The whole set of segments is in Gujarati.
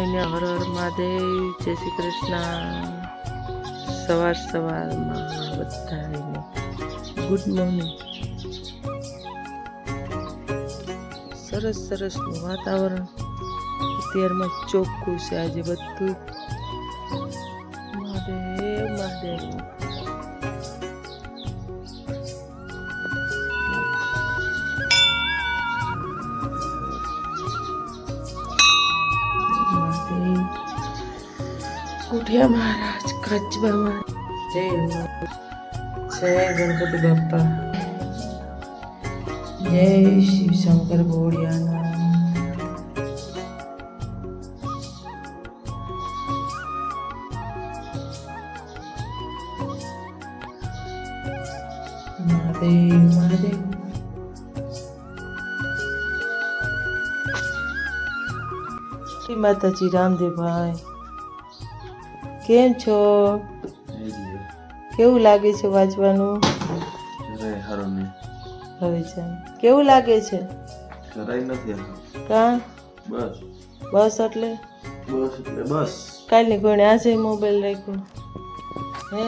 બધાને હર હર મહાદેવ જય શ્રી કૃષ્ણ. સવાર સવારમાં બધાને ગુડ મોર્નિંગ સરસ સરસનું વાતાવરણ. અત્યારમાં ચોખ્ખું છે આજે બધું. મહાદેવ મહાદેવ. ઉઠ્યા મહારાજ કાચબા મહારાજ જય હનુમાન. જય ગણપતિ બાપ્પા જય શિવ શંકર ભોળિયાના મહાદેવ મહાદેવ શ્રી માતાજી રામદેવભાઈ કેમ છો? કેવું લાગે છે વાંચવાનું? હવે છે. કેવું લાગે છે? નથી કા? બસ. બસ એટલે? બસ એટલે બસ. કાલની કોઈને આજે મોબાઈલ રાખ્યો. હે?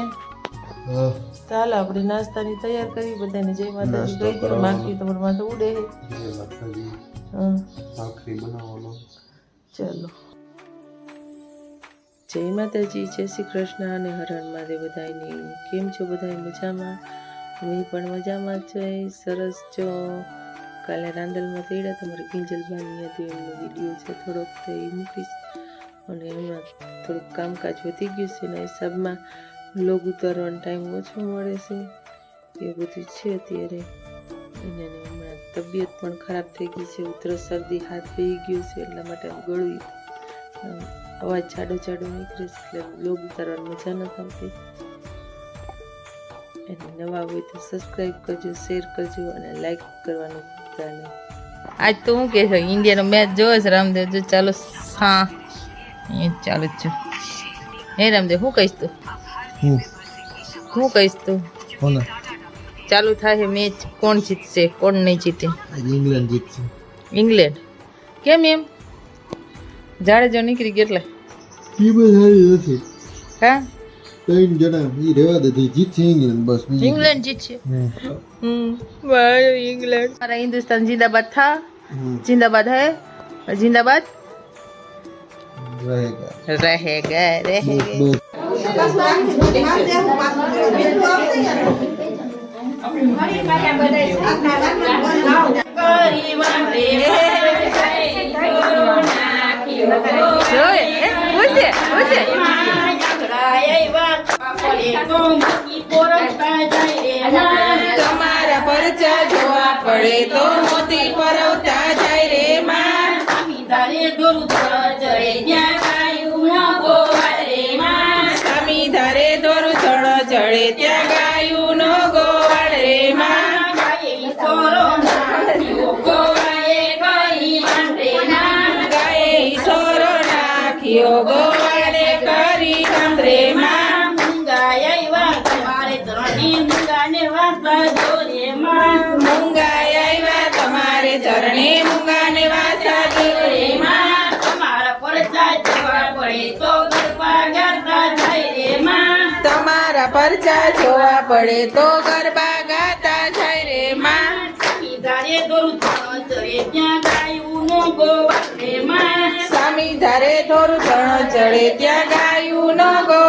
ચાલો આપણે નાસ્તાની તૈયાર કરી બધાને જય માતાજી કહી દો માખી તમારું માથે ઉડે. હે હા. ભાખરી બનાવવાનો. ચાલો. જય માતાજી, જય શ્રી કૃષ્ણ અને હરણ મારે બધાની કેમ છો બધા મજામાં? હું પણ મજામાં છો? સરસ છો? કાલે રાંદલમાં તેડ્યા તમારે કિંજલબાની હતી, એમનો વીડિયો છે થોડોક તો એ મૂકીશ. અને એમાં થોડુંક કામકાજ વધી ગયું છે એના હિસાબમાં લોગ ઉતારવાનો ટાઈમ ઓછો મળે છે. એ બધું છે અત્યારે. અને હમણાં તબિયત પણ ખરાબ થઈ ગઈ છે. ઉધરસ શરદી, હાથ પી ગયું છે, એટલા માટે ગળું અવાજ જાડો જાડો નીકળે છે એટલે લોગ ઉતારવાની મજા નથી આવતી. એટલે નવા હોય તો સબસ્ક્રાઈબ કરજો શેર કરજો અને લાઈક કરવાનું ભૂલતા નહીં. આજ તો હું કે છે ઇન્ડિયાનો મેચ જોવે છે રામદેવ. જો ચાલો હા એ ચાલુ જ છે. હે રામદેવ શું કહીશ તું? શું કહીશ તું? ચાલુ થાય મેચ કોણ જીતશે કોણ નહીં જીતે? ઇંગ્લેન્ડ જીતશે. ઇંગ્લેન્ડ? કેમ એમ? જાડેજો નીકળી ગયો એટલે. ટીમ સારી નથી હા ત્રણ જણા ઈ રહેવા દે જીતશે ઇંગ્લેન્ડ બસ બીજું ઇંગ્લેન્ડ જીતશે હમ વાહ ઇંગ્લેન્ડ મારા હિન્દુસ્તાન જિંદાબાદ થા હમ, જિંદાબાદ હે જિંદાબાદ रहेगा રહેગા રહેગા જોઈ એ ઉસે ઉસે તમારા પરચા જોવા પડે તો મોતી પરવતા જાય રે માં સ્વામી ધારે દોરું ચણ ચડે ત્યાં ગાયું નો ગોવાળ ગોવાળે કરી ચંદ્રે માં. મુંગાઈ આવ્યા તમારે ચરણે મુંગાને વાસા દેવ રે માં. તમારા પરચા જોવા પડે તો ગરબા ગાતા જાય રે માં. સ્વામી ધારે થોડું ચણ ચડે ત્યાં ગાયું નો ગો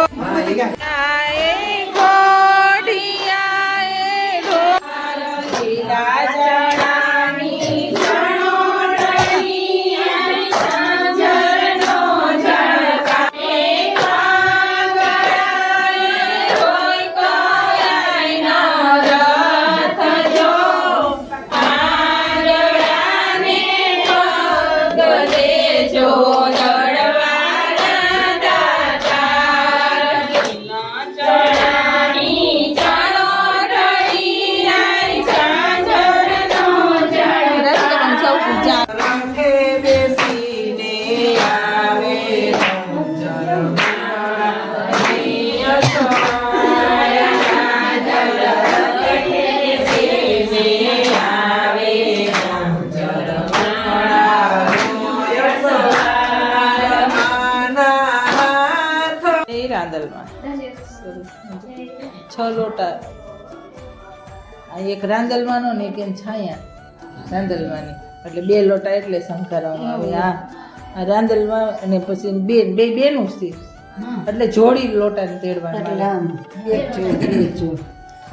છ લોટા. આ એક રાંદલમાંનો ને એક એમ છાયા રાંદલમાંની. એટલે બે લોટા એટલે સંકારવામાં આવે. આ રાંદલમાં અને પછી બે બે બેનું સી એટલે જોડી લોટાને તેડવાનું.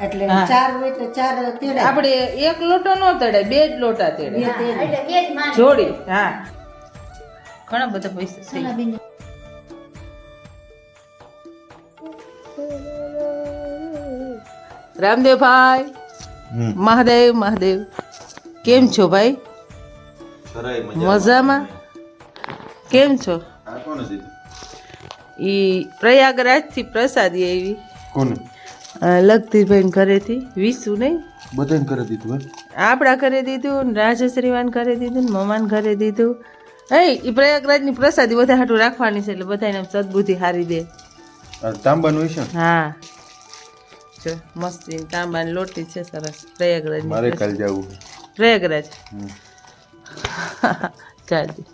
એટલે. ચાર હોય તો ચાર તેડે આપણે એક લોટો નો તેડે બે જ લોટા તેડે જોડી હા. ઘણા બધા પૈસા રામદેવભાઈ મહાદેવ મહાદેવ. કેમ છો ભાઈ? મજામાં. કેમ છો? ઈ પ્રયાગરાજથી પ્રસાદી આવી. કોને? લગધીરભાઈ ઘરેથી વિસુ નહીં? બધાને કરી દીધું આપણા ઘરે દીધું રાજશ્રીવાન ઘરે દીધું ને મમાન ઘરે દીધું. એ એ પ્રયાગરાજની પ્રસાદી બધા હાટું રાખવાની છે એટલે બધાને સદબુદ્ધિ હારી દે. તાંબાનું છે હા. જો મસ્તી તાંબાની લોટી છે સરસ. પ્રયાગરાજ મારે કાલ જવું પ્રયાગરાજ. ચાલજી